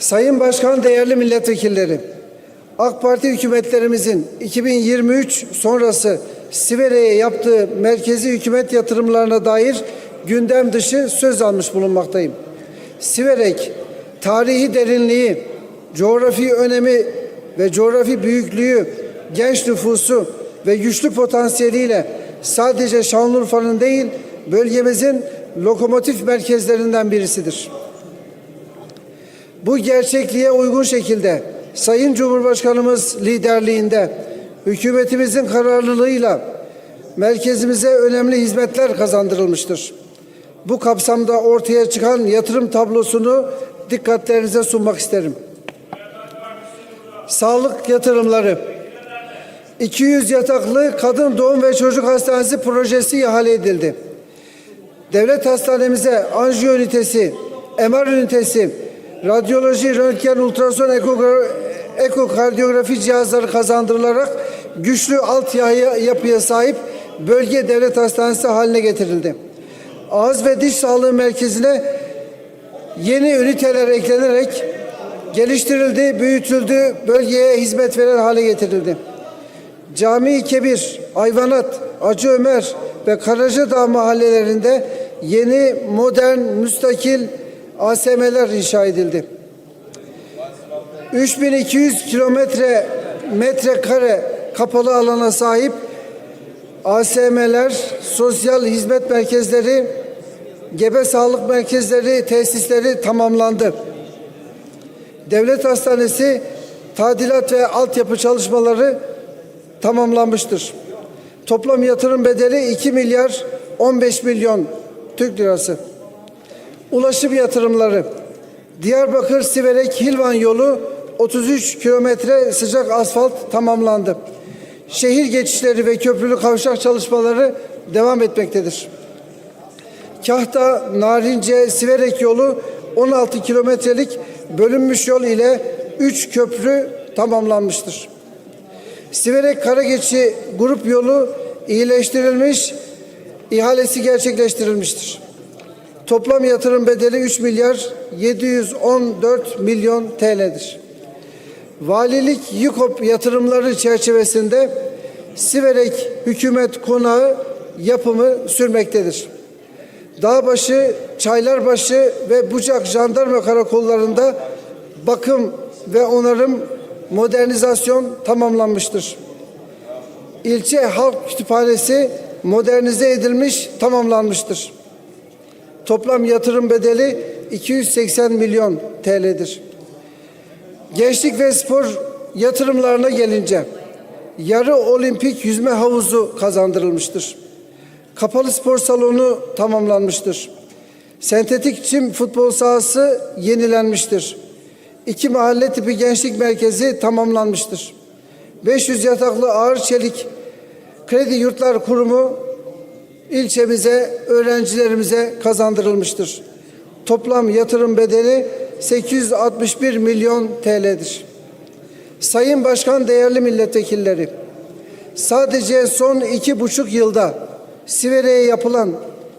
Sayın Başkan, değerli milletvekilleri, AK Parti hükümetlerimizin 2023 sonrası Sivere'ye yaptığı merkezi hükümet yatırımlarına dair gündem dışı söz almış bulunmaktayım. Siverek, tarihi derinliği, coğrafi önemi ve coğrafi büyüklüğü, genç nüfusu ve güçlü potansiyeliyle sadece Şanlıurfa'nın değil, bölgemizin lokomotif merkezlerinden birisidir. Bu gerçekliğe uygun şekilde Sayın Cumhurbaşkanımız liderliğinde hükümetimizin kararlılığıyla merkezimize önemli hizmetler kazandırılmıştır. Bu kapsamda ortaya çıkan yatırım tablosunu dikkatlerinize sunmak isterim. Sağlık yatırımları 200 yataklı kadın doğum ve çocuk hastanesi projesi ihale edildi. Devlet hastanemize anjiyo ünitesi, MR ünitesi, radyoloji, röntgen, ultrason, ekokardiyografi cihazları kazandırılarak güçlü altyapıya sahip bölge devlet hastanesi haline getirildi. Ağız ve diş sağlığı merkezine yeni üniteler eklenerek geliştirildi, büyütüldü, bölgeye hizmet veren hale getirildi. Cami Kebir, Ayvanat, Acı Ömer ve Karacadağ mahallelerinde yeni, modern, müstakil ASM'ler inşa edildi. 3200 kilometre metrekare kapalı alana sahip ASM'ler, sosyal hizmet merkezleri, gebe sağlık merkezleri, tesisleri tamamlandı. Devlet Hastanesi tadilat ve altyapı çalışmaları tamamlanmıştır. Toplam yatırım bedeli 2 milyar 15 milyon Türk lirası. Ulaşım yatırımları Diyarbakır Siverek Hilvan yolu 33 kilometre sıcak asfalt tamamlandı. Şehir geçişleri ve köprülü kavşak çalışmaları devam etmektedir. Kahta, Narince, Siverek yolu 16 kilometrelik bölünmüş yol ile 3 köprü tamamlanmıştır. Siverek Karageçi grup yolu iyileştirilmiş, ihalesi gerçekleştirilmiştir. Toplam yatırım bedeli 3 milyar 714 milyon TL'dir. Valilik YİKOP yatırımları çerçevesinde Siverek Hükümet Konağı yapımı sürmektedir. Dağbaşı, Çaylarbaşı ve Bucak Jandarma Karakollarında bakım ve onarım modernizasyon tamamlanmıştır. İlçe Halk Kütüphanesi modernize edilmiş, tamamlanmıştır. Toplam yatırım bedeli 280 milyon TL'dir. Gençlik ve spor yatırımlarına gelince yarı olimpik yüzme havuzu kazandırılmıştır. Kapalı spor salonu tamamlanmıştır. Sentetik çim futbol sahası yenilenmiştir. İki mahalle tipi gençlik merkezi tamamlanmıştır. 500 yataklı ağır çelik kredi yurtlar kurumu ilçemize, öğrencilerimize kazandırılmıştır. Toplam yatırım bedeli 861 milyon TL'dir. Sayın Başkan, değerli milletvekilleri, sadece son iki buçuk yılda Sivere'ye yapılan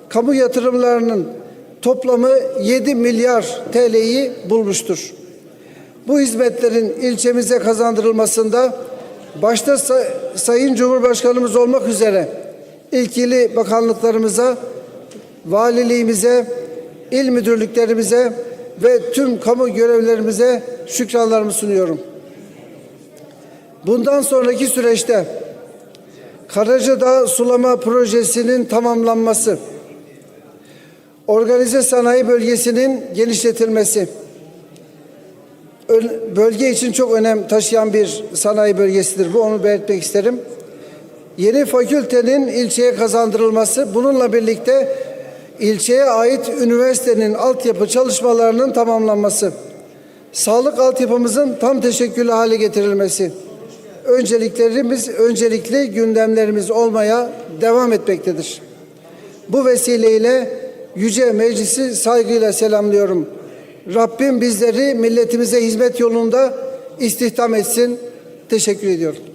kamu yatırımlarının toplamı 7 milyar TL'yi bulmuştur. Bu hizmetlerin ilçemize kazandırılmasında başta Say- Sayın Cumhurbaşkanımız olmak üzere ilgili bakanlıklarımıza, valiliğimize, il müdürlüklerimize ve tüm kamu görevlerimize şükranlarımı sunuyorum. Bundan sonraki süreçte Karacadağ Sulama Projesi'nin tamamlanması, organize sanayi bölgesinin genişletilmesi, bölge için çok önem taşıyan bir sanayi bölgesidir. Bu onu belirtmek isterim. Yeni fakültenin ilçeye kazandırılması, bununla birlikte ilçeye ait üniversitenin altyapı çalışmalarının tamamlanması, sağlık altyapımızın tam teşekküllü hale getirilmesi, önceliklerimiz, öncelikli gündemlerimiz olmaya devam etmektedir. Bu vesileyle Yüce Meclisi saygıyla selamlıyorum. Rabbim bizleri milletimize hizmet yolunda istihdam etsin. Teşekkür ediyorum.